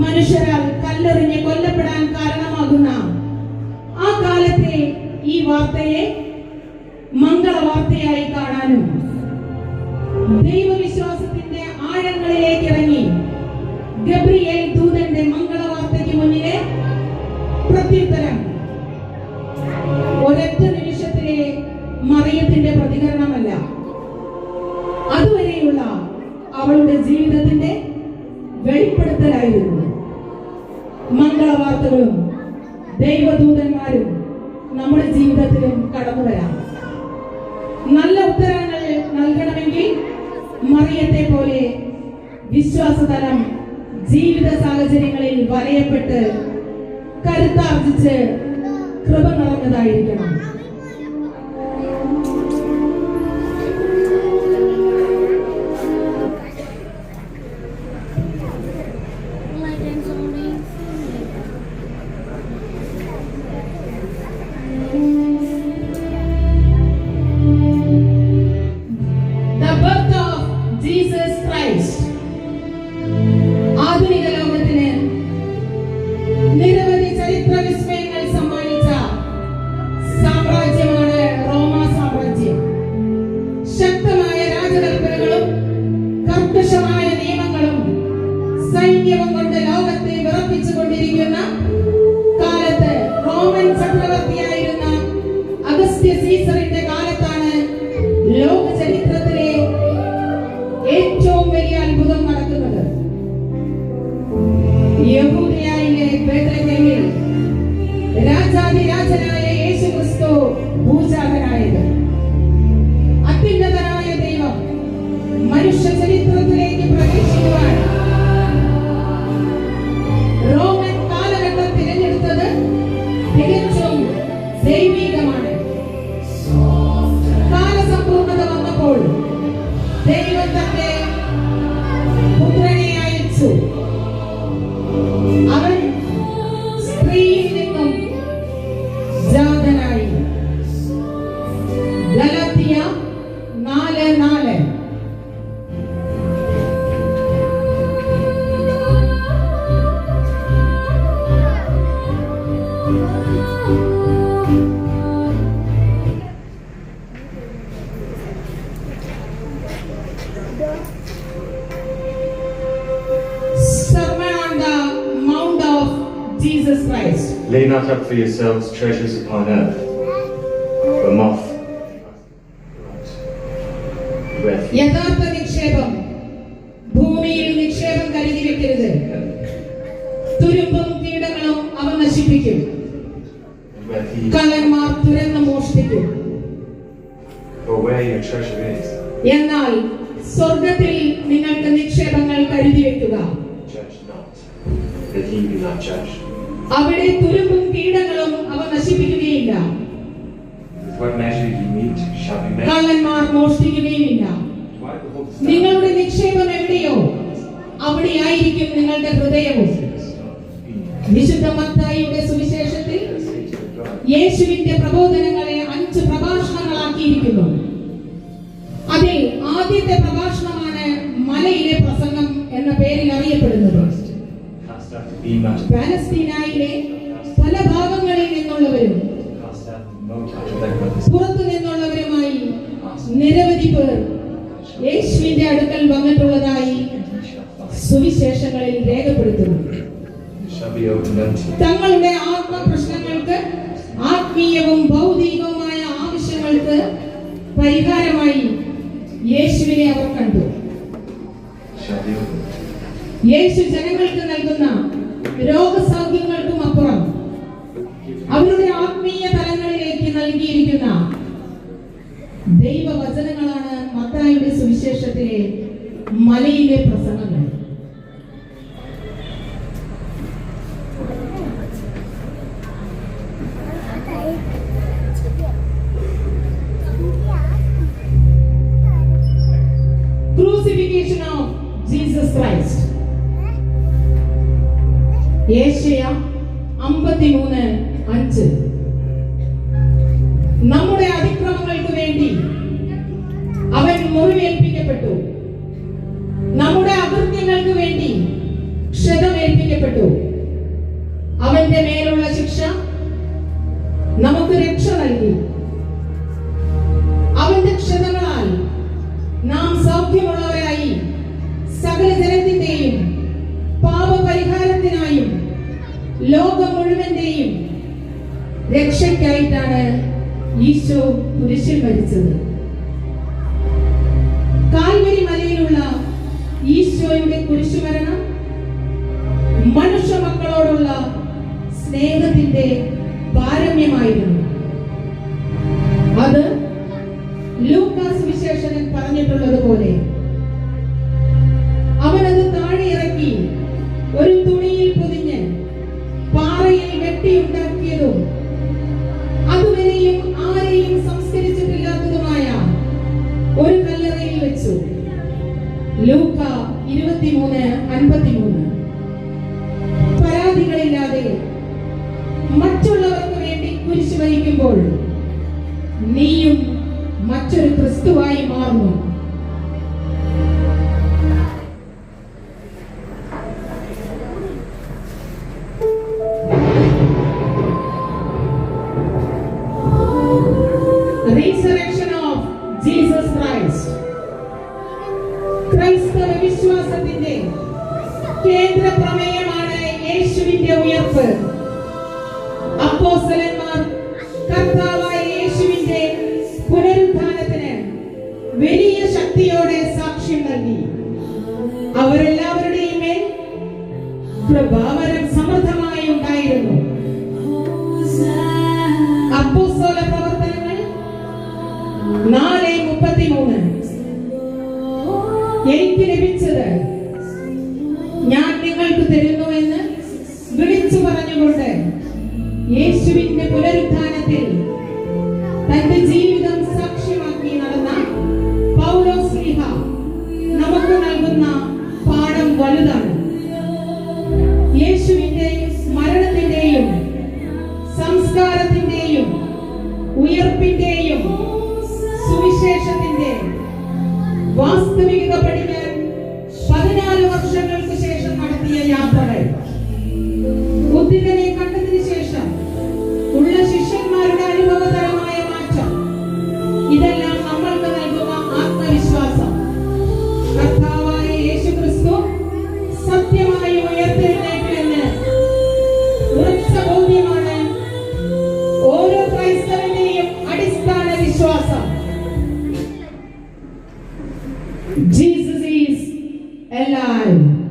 മനുഷ്യരാൽ കല്ലെറിഞ്ഞ് കൊല്ലപ്പെടാൻ കാരണമാകുന്ന ആ കാലത്തെ ഈ വാർത്തയെ മംഗള വാർത്തയായി കാണാനും ദൈവവിശ്വാസത്തിന്റെ ആഴങ്ങളിലേക്ക് ഇറങ്ങി ഗബ്രിയേൽ ദൂതന്റെ മംഗള വാർത്തയ്ക്ക് മുന്നിലെ പ്രത്യുത്തരം. ഒരൊറ്റ നിമിഷത്തിലെ മറിയത്തിന്റെ പ്രതികരണമല്ല. അതുവരെയുള്ള അവളുടെ ജീവിതത്തിന്റെ വെളിപ്പെടുത്തലായിരുന്നു. മംഗളവാർത്തകളും ദൈവദൂതന്മാരും നമ്മുടെ ജീവിതത്തിലും കടന്നു വരാം നല്ല ഉത്തരങ്ങൾ നൽകണമെങ്കിൽ മറിയത്തെ പോലെ വിശ്വാസതലം ജീവിത സാഹചര്യങ്ങളിൽ വലയപ്പെട്ട് കരുത്താർജിച്ച് കൃപ നിറഞ്ഞതായിരിക്കണം. Sermon on the Mount of Jesus Christ. Lay not up for yourselves treasures upon earth, where moth where thief യഥാർത്ഥ നിക്ഷേപം ഭൂമിയിൽ നിക്ഷേപം കരുതി വെക്കരുത് തുരുമ്പും കീടങ്ങളും അവ നശിപ്പിക്കും and where thieves കള്ളന്മാർ തുരന്ന് മോഷ്ടിക്കും for where your treasure is, എന്നാൽ അവിടെ തുരുമ്പും കീടങ്ങളും അവ നശിപ്പിക്കുകയില്ല. കള്ളന്മാർ മോഷ്ടിക്കുകയുമില്ല. നിങ്ങളുടെ നിക്ഷേപം എവിടെയോ? അവിടെയായിരിക്കും നിങ്ങളുടെ ഹൃദയവും. വിശുദ്ധ മത്തായിയുടെ സുവിശേഷത്തിൽ യേശുവിന്റെ പ്രബോധനങ്ങളെ അഞ്ച് പ്രഭാഷണങ്ങളാക്കിയിരിക്കുന്നു. അതിൽ ആദ്യത്തെ പ്രഭാഷണമാണ് അറിയപ്പെടുന്നത് പാലസ്തീനായിലെ പല ഭാഗങ്ങളിൽ നിന്നുള്ളവരും പുറത്തു നിന്നുള്ളവരുമായി നിരവധി പേർ യേശുവിന്റെ അടുക്കൽ വന്നിട്ടുള്ളതായി. സുവിശേഷങ്ങളിൽ രേഖപ്പെടുത്തുന്നു തങ്ങളുടെ ആത്മ ആത്മപ്രശ്നങ്ങൾക്ക് ആത്മീയവും ഭൗതികവുമായ ആവശ്യങ്ങൾക്ക് പരിഹാരമായി യേശുവിനെ അവർ കണ്ടു യേശു ജനങ്ങൾക്ക് നൽകുന്ന രോഗസൗഖ്യങ്ങൾക്കും അപ്പുറം അവരുടെ ആത്മീയ തലങ്ങളിലേക്ക് നൽകിയിരിക്കുന്ന ദൈവവചനങ്ങളാണ് മത്തായുടെ സുവിശേഷത്തിലെ മലയിലെ പ്രസംഗങ്ങൾ. Yeshua ഈശോ പുരുഷൻ മരിച്ചത്. കാൽവരി മലയിലുള്ള ഈശോയുടെ കുരിശുമരണം മനുഷ്യ മക്കളോടുള്ള സ്നേഹത്തിന്റെ പാരമ്യമായിരുന്നു അത് ലൂക്കാസ് വിശേഷകൻ പറഞ്ഞിട്ടുള്ളത് അൻപത്തിമൂന്ന്. പരാതികളില്ലാതെ മറ്റുള്ളവർക്ക് വേണ്ടി കുരിശ് വഹിക്കുമ്പോൾ നീയും മറ്റൊരു ക്രിസ്തുവായി മാറുന്നു. ഉയർപ്പ്. അപ്പോസ്തലന്മാർ കർത്താവായ യേശുവിന്റെ പുനരുത്ഥാനത്തിന് വലിയ ശക്തിയോടെ സാക്ഷ്യം നൽകി. അവരെല്ലാവരുടെയും മേൽ പ്രഭാവനം ഉയർപ്പിന്റെയും സുവിശേഷത്തിന്റെ വാസ്തവികത പഠിക്കാൻ പതിനാല് വർഷങ്ങൾക്ക് ശേഷം നടത്തിയ യാത്രകൾ. ബുദ്ധിതനെ കണ്ടതിന് ശേഷം ഉള്ള ശിഷ്യന്മാരുടെ അനുഭവത Jesus is alive.